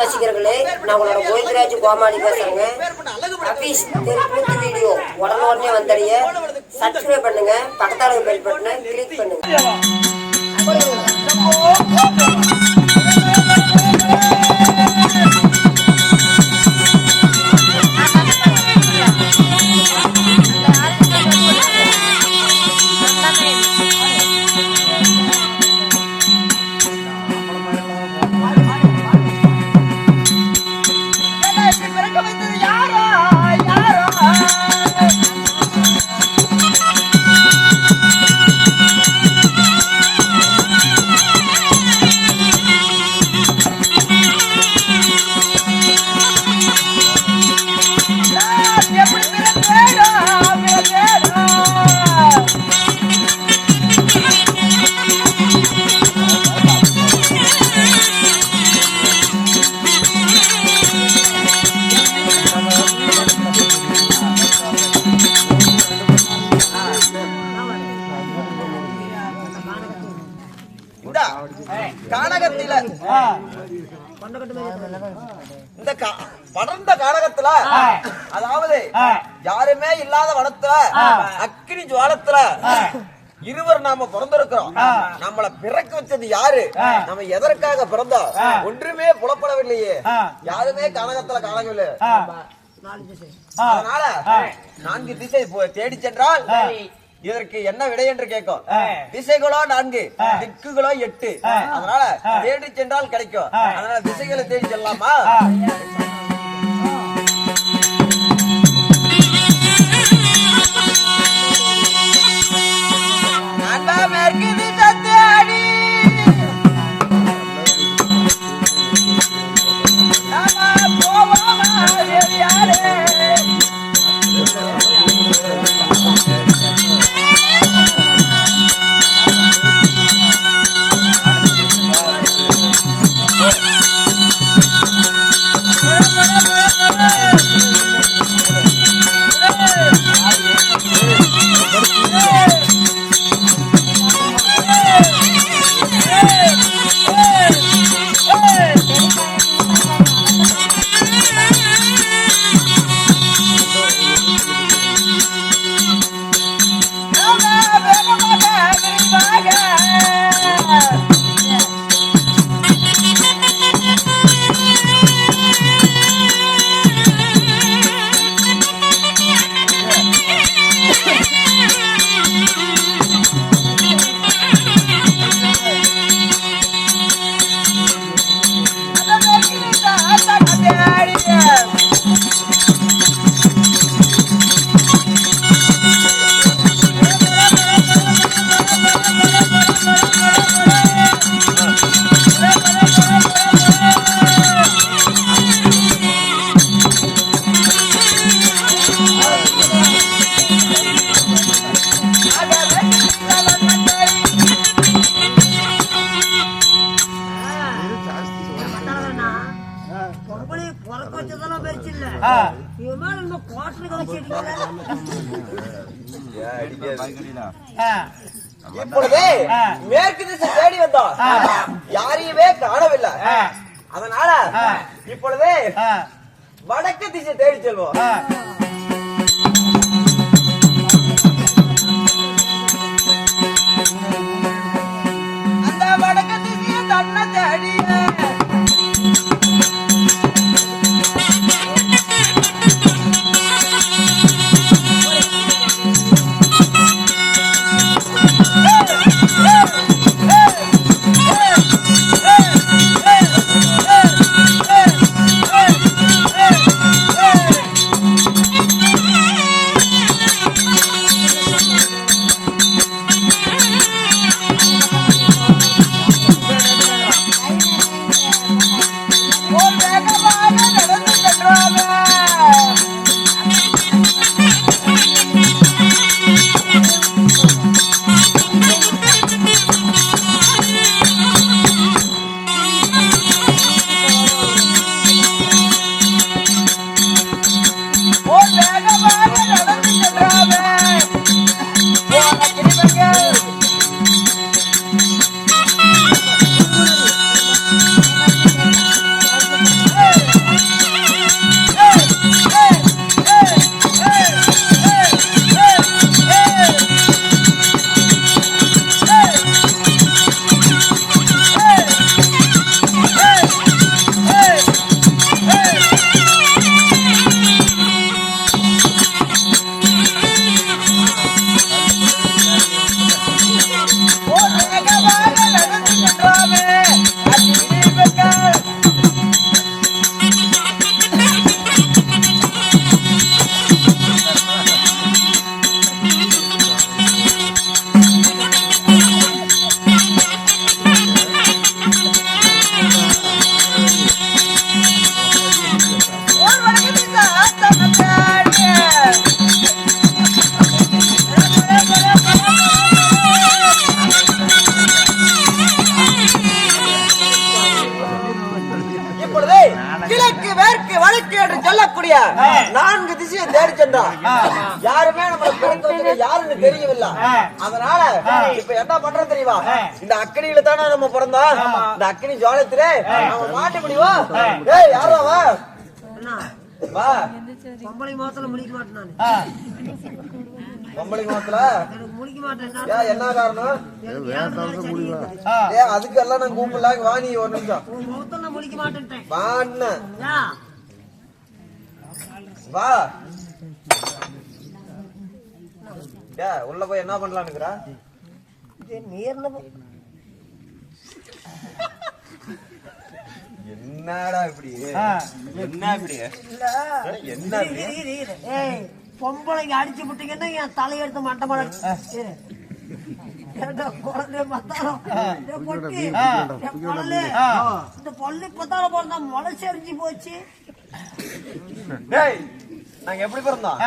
ரசிகர்களே நான் உங்களோட கோவிந்தராஜ் கோமாளி பேசுறேங்க. அபீஸ் தெருக்கூத்து வீடியோ உடனே உடனே வந்தடைய சப்ஸ்கிரைப் பண்ணுங்க பக்கத்தால பெல் பட்டனை கிளிக் பண்ணுங்க. இந்த கா- படர்ந்த கானகத்துல அதாவது யாருமே இல்லாத வனத்துல அக்கினி ஜுவாலத்துல இருவர் நாம பிறந்திருக்கிறோம். நம்மள பிறக்க வச்சது யாரு? நம்ம எதற்காக பிறந்தோம்? ஒன்றுமே புலப்படவில்லையே. யாருமே கானகத்துல காணவில்லை. அதனால நான்கு திசை தேடி சென்றால் இதற்கு என்ன விடை என்று கேட்கும். திசைகளோ நான்கு திக்குகளோ எட்டு. அதனால தேடி சென்றால் கிடைக்கும். அதனால திசைகளை தேடி செல்லலாமா? இப்பொழுது மேற்கு திசை தேடி வந்தோம் யாரையுமே காணவில்லை. அதனால இப்பொழுது வடக்கு திசை தேடி செல்வோம். அந்த வடக்கு திசையை தன்னை தேடிய சென்றான் யாருமே நம்மள வச்சது யாருன்னு தெரியவில்லை. அதனால இப்ப என்ன பண்றோம் தெரியுமா? இந்த அக்கனியில தானே நம்ம பிறந்தோம். இந்த அக்கனி ஜோலத்திலே நம்ம மாட்ட முடியும்? ஏய் யாரோ வா. அண்ணா. வா. பொம்பளை முடிக்க மாட்டேன். பொம்பளை முடிக்க மாட்டேன். என்ன காரணம். ஏ அதுக்கு எல்லாம் நான் கூப்பிடல. வா நீ ஒரு நிமிஷம். முடிக்க ஏன்? வா. ஏ உள்ள போய் என்ன பண்ணலாம்னுக்குறா போ- என்னடா இப்படி. என்ன இப்படி? இல்ல. என்ன பொம்பளைங்க அடிச்சு விட்டீங்கன்னா என் தலையெடுத்து ஆ. இந்த பல்லு இப்பதானே பிறந்தா முளை செரிஞ்சு போச்சு. டேய் நாங்க எப்படி பிறந்தோம்?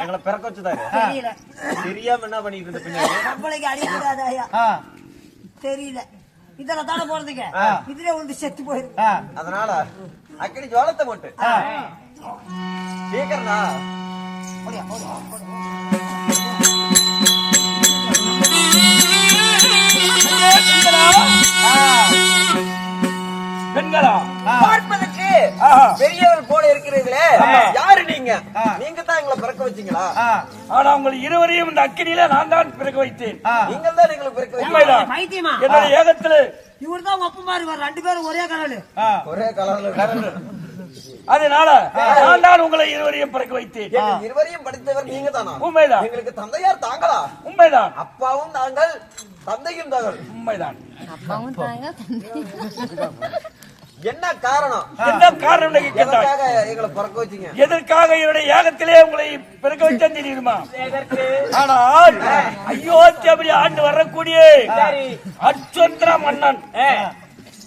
எங்களை பிறக்க வச்சுதாரு. தெரியல. தெரியாம என்ன பண்ணிட்டு இருந்த பின்னாடி. தெரியல. இதுல தானே போறதுங்க. இதுல ஒன்று செத்து போயிருக்கு. அதனால அக்கடி ஜோலத்தை மட்டும் ஆ. இருக்கிறீங்களே. யாரு நீங்க. நீங்க தான் எங்களை பிறக்க வச்சீங்களா. ஆனா உங்கள் இருவரையும் இந்த அக்கினியில நான் தான் பிறக்க வைத்தேன். நீங்க தான் எங்களை பிறக்க பைத்தியமா? என்னுடைய ஏகத்துல இவரு தான் மாதிரி இவர் ரெண்டு பேரும் ஒரே ஆ. ஒரே கலர்ல அதனால நான் தான் உங்களை இருவரையும் பிறக்க வைத்தேன். இருவரையும் படித்தவர் நீங்க தானா உண்மைதான். எங்களுக்கு தந்தையார் தாங்களா? உண்மைதான். அப்பாவும் தாங்கள் தந்தையும் தாங்கள். உண்மைதான். அப்பாவும் தாங்க. என்ன காரணம்? என்ன காரணம் எதற்காக எங்களை பிறக்க வச்சீங்க? எதற்காக என்னுடைய யாகத்திலே உங்களை பிறக்க வச்சேன் தெரியுமா? ஆனால் அயோத்தியபடி ஆண்டு வரக்கூடிய அச்சந்திர மன்னன்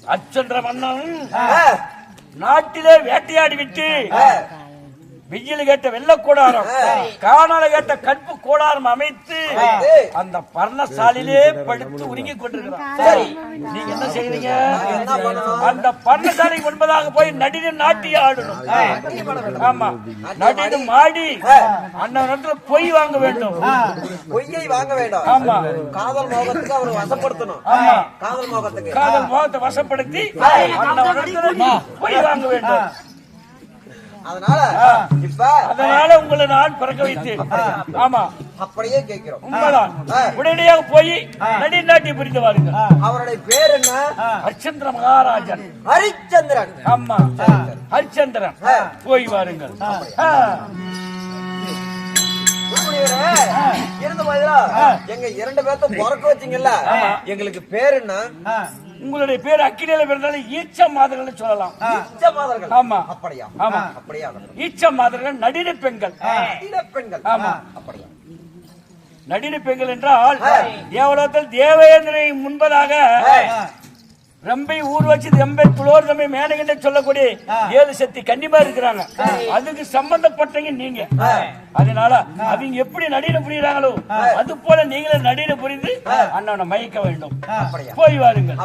அச்சந்திர மன்னன் நாட்டிலே வேட்டையாடி விட்டு வெயில் கேட்ட வெள்ள கூடாரம் காணால கேட்ட கற்பு கூடாரம் அமைத்து அந்த பர்ணசாலிலே படுத்து உருகிக் கொண்டிருக்கிறான் சரி. நீங்க என்ன பண்ணணும்? அந்த பர்ணசாலைக்கு முன்பதாக போய் நடின நாட்டிய ஆடணும். ஆமா. நடின மாடி அந்த நேரத்துல பொய் வாங்க வேண்டும். பொய்யை வாங்க வேண்டாம். ஆமா. காதல் மோகத்துக்கு அவரை வசப்படுத்தணும். ஆமா. காதல் மோகத்துக்கு. காதல் முகத்தை வசப்படுத்தி அந்த நேரத்துல பொய் வாங்க வேண்டும். அதனால அதனால உங்களை நான் பிறக்க வைத்தேன். ஆமா. அப்படியே கேட்கிறோம். உண்மைதான். உடனடியாக போய் நடி நாட்டிய புரிந்து வாருங்கள் அவருடைய பேர் என்ன? ஹரிச்சந்திர மகாராஜன். ஹரிச்சந்திரன். ஆமா. ஹரிச்சந்திரன். போய் வாருங்கள் இருந்த மாதிரா எங்க இரண்டு பேர்த்த பிறக்க வச்சீங்கல்ல. எங்களுக்கு பேர் என்ன. உங்களுடைய பேர் அக்கினியில பிறந்தாலும் ஈச்ச மாதர்கள் சொல்லலாம். இச்ச மாதர்கள். ஆமா. அப்படியா? ஆமா. அப்படியா. ஈச்ச மாதர்கள் நடின பெண்கள். இள பெண்கள். ஆமா. அப்படியா? நடின பெண்கள் என்றால் தேவலோகத்தில் தேவேந்திரை முன்பதாக ரம்பை ஊர் வச்சு ரம்பை புலோர் தம்பை மேனகின்ற சொல்லக்கூடிய ஏழு சக்தி கண்டிப்பா இருக்கிறாங்க. அதுக்கு சம்பந்தப்பட்டவங்க நீங்க. அதனால அவங்க எப்படி நடின புரியுறாங்களோ அது போல நீங்களும் நடின புரிந்து அண்ணனை மயக்க வேண்டும். போய் வாருங்கள்.